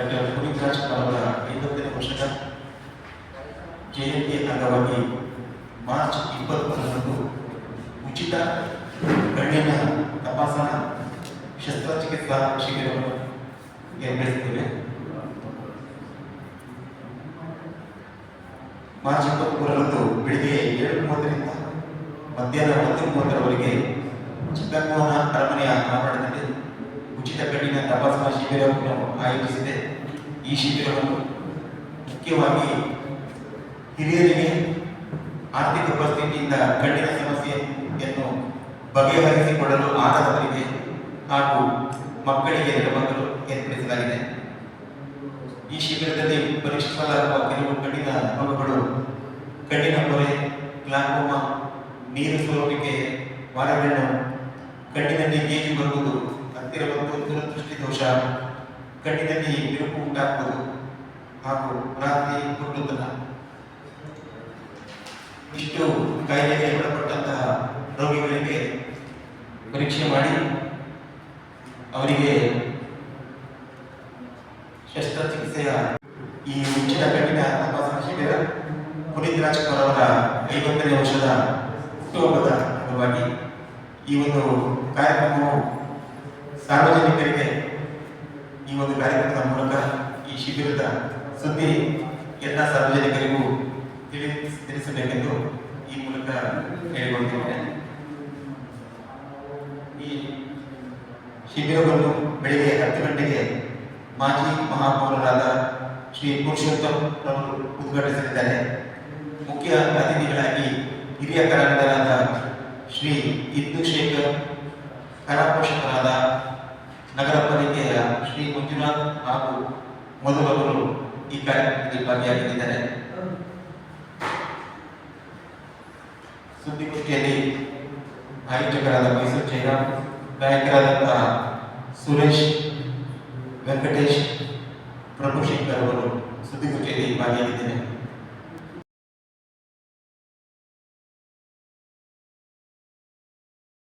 Doctor Puneeth ಅವರ ಐವತ್ತನೇ ವರ್ಷದ ಜಯಂತಿ ಅಂಗವಾಗಿ ಮಾರ್ಚ್ ಇಪ್ಪತ್ತೊಂದರಂದು ಉಚಿತ ಕಣ್ಣಿನ ತಪಾಸಣಾ ಶಸ್ತ್ರಚಿಕಿತ್ಸಾ ಶಿಬಿರವನ್ನು ಏರ್ಪಡಿಸುತ್ತೇವೆ ಮಾರ್ಚ್ ಇಪ್ಪತ್ತ್ಮೂರರಂದು ಬೆಳಿಗ್ಗೆ ಏಳು ಮೂವತ್ತರಿಂದ ಮಧ್ಯಾಹ್ನ ಒಂದು ಮೂವತ್ತರವರೆಗೆ ಚಿಕ್ಕಮೋಹನ ಅರಮನೆಯ ಆವರಣದಲ್ಲಿ ಕಣ್ಣಿನ ತಪಾಸಣಾ ಶಿಬಿರವನ್ನು ಆಯೋಜಿಸಿದೆ. ಈ ಶಿಬಿರವನ್ನು ಮುಖ್ಯವಾಗಿ ಹಿರಿಯರಿಗೆ ಆರ್ಥಿಕ ಪರಿಸ್ಥಿತಿಯಿಂದ ಕಣ್ಣಿನ ಸಮಸ್ಯೆಯನ್ನು ಬಗೆಹರಿಸಿಕೊಳ್ಳಲು ಆಗದವರಿಗೆ ಹಾಗೂ ಮಕ್ಕಳಿಗೆ ನೆರವಾಗಲು ಏರ್ಪಡಿಸಲಾಗಿದೆ. ಈ ಶಿಬಿರದಲ್ಲಿ ಪರೀಕ್ಷಿಸಲಾಗುವ ಕೆಲವು ಕಣ್ಣಿನ ರೋಗಗಳು ಕಣ್ಣಿನ ಪೊರೆ ಗ್ಲಾಕೋಮಾ, ನೀರು ಸೋರುವಿಕೆ ವಾರಗಳನ್ನು ಕಣ್ಣಿನಲ್ಲಿ ಗೇಜು ಬರುವುದು ಮತ್ತು ದೂರದೃಷ್ಟಿ ದೋಷ ಕಣ್ಣಿನಲ್ಲಿ ಬಿರುಕು ಉಂಟಾಗುವುದು ಹಾಗೂ ರಾತ್ರಿ ಕೊಟ್ಟುತನ ಇಷ್ಟು ಕಾಯಿಲೆಗೆ ಒಳಪಟ್ಟಂತಹ ರೋಗಿಗಳಿಗೆ ಪರೀಕ್ಷೆ ಮಾಡಿ ಅವರಿಗೆ ಶಸ್ತ್ರಚಿಕಿತ್ಸೆಯ ಈ ಮುಂಚಿನ ಕಣ್ಣಿನ ತಪಾಸಣಾ ಶಿಬಿರ ಪುನೀತ್ ರಾಜ್ಕುಮಾರ್ ಅವರ ಐವತ್ತನೇ ವರ್ಷದ ಹುಟ್ಟುಹಬ್ಬದ ಅಂಗವಾಗಿ ಈ ಒಂದು ಕಾರ್ಯಕ್ರಮವು ಸಾರ್ವಜನಿಕರಿಗೆ ಈ ಒಂದು ಕಾರ್ಯಕ್ರಮದ ಮೂಲಕ ಈ ಶಿಬಿರದ ಸುದ್ದಿ ಎಲ್ಲ ಸಾರ್ವಜನಿಕರಿಗೂ ತಿಳಿ ತಿಳಿಸಬೇಕೆಂದು ಈ ಮೂಲಕ ಹೇಳಿಕೊಳ್ತಿದ್ದೇನೆ ಈ ಶಿಬಿರವನ್ನು ಬೆಳಿಗ್ಗೆ ಹತ್ತು ಗಂಟೆಗೆ ಮಾಜಿ ಮಹಾಪೌರರಾದ ಶ್ರೀ ಪುರುಷೋತ್ತಮ್ ಅವರು ಉದ್ಘಾಟಿಸಲಿದ್ದಾರೆ. ಮುಖ್ಯ ಅತಿಥಿಗಳಾಗಿ ಹಿರಿಯ ಕಲಾವಿದರಾದ ಶ್ರೀ ಇಂದು ಶೇಖರ್ ಕಲಾ ಮಧುರವರು ಈ ಕಾರ್ಯಕ್ರಮದಲ್ಲಿ ಭಾಗಿಯಾಗಿದ್ದಾರೆ ಸುದ್ದಿಗೋಷ್ಠಿಯಲ್ಲಿ ಆಯೋಜಕರಾದ ಮೈಸೂರು ಜಯರಾಮ್ ಗಾಯಕರಾದಂತಹ ಸುರೇಶ್ ವೆಂಕಟೇಶ್ ಪ್ರಭು ಶಂಕರ್ ಅವರು ಸುದ್ದಿಗೋಷ್ಠಿಯಲ್ಲಿ ಭಾಗಿಯಾಗಿದ್ದೇನೆ